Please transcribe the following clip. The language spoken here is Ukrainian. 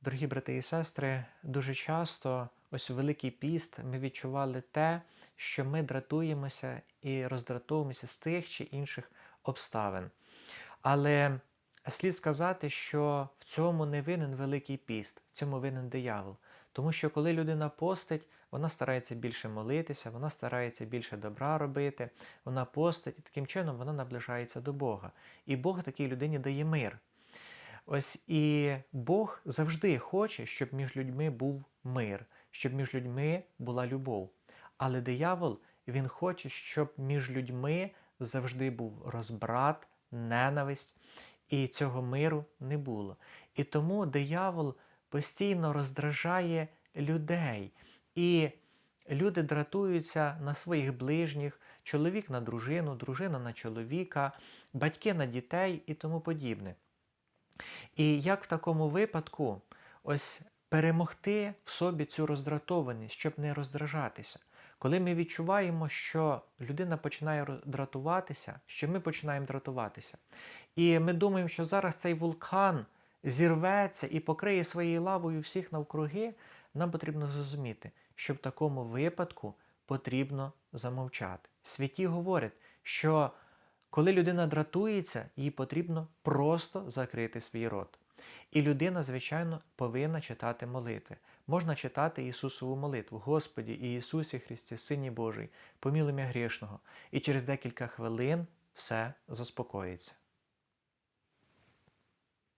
Дорогі брати і сестри, дуже часто, ось у Великий піст, ми відчували те, що ми дратуємося і роздратовуємося з тих чи інших обставин. Але слід сказати, що в цьому не винен Великий піст, в цьому винен диявол. Тому що коли людина постить, вона старається більше молитися, вона старається більше добра робити, вона постить, і таким чином вона наближається до Бога. І Бог такій людині дає мир. Ось і Бог завжди хоче, щоб між людьми був мир, щоб між людьми була любов. Але диявол він хоче, щоб між людьми завжди був розбрат, ненависть, і цього миру не було. І тому диявол постійно роздражає людей. І люди дратуються на своїх ближніх, чоловік на дружину, дружина на чоловіка, батьки на дітей і тому подібне. І як в такому випадку ось перемогти в собі цю роздратованість, щоб не роздражатися? Коли ми відчуваємо, що людина починає дратуватися, що ми починаємо дратуватися, і ми думаємо, що зараз цей вулкан зірветься і покриє своєю лавою всіх навкруги, нам потрібно зрозуміти, що в такому випадку потрібно замовчати. Святі говорять, що коли людина дратується, їй потрібно просто закрити свій рот. І людина, звичайно, повинна читати молитви. Можна читати Ісусову молитву, Господі і Ісусі Христі, Сині Божий, помілим'я грішного. І через декілька хвилин все заспокоїться.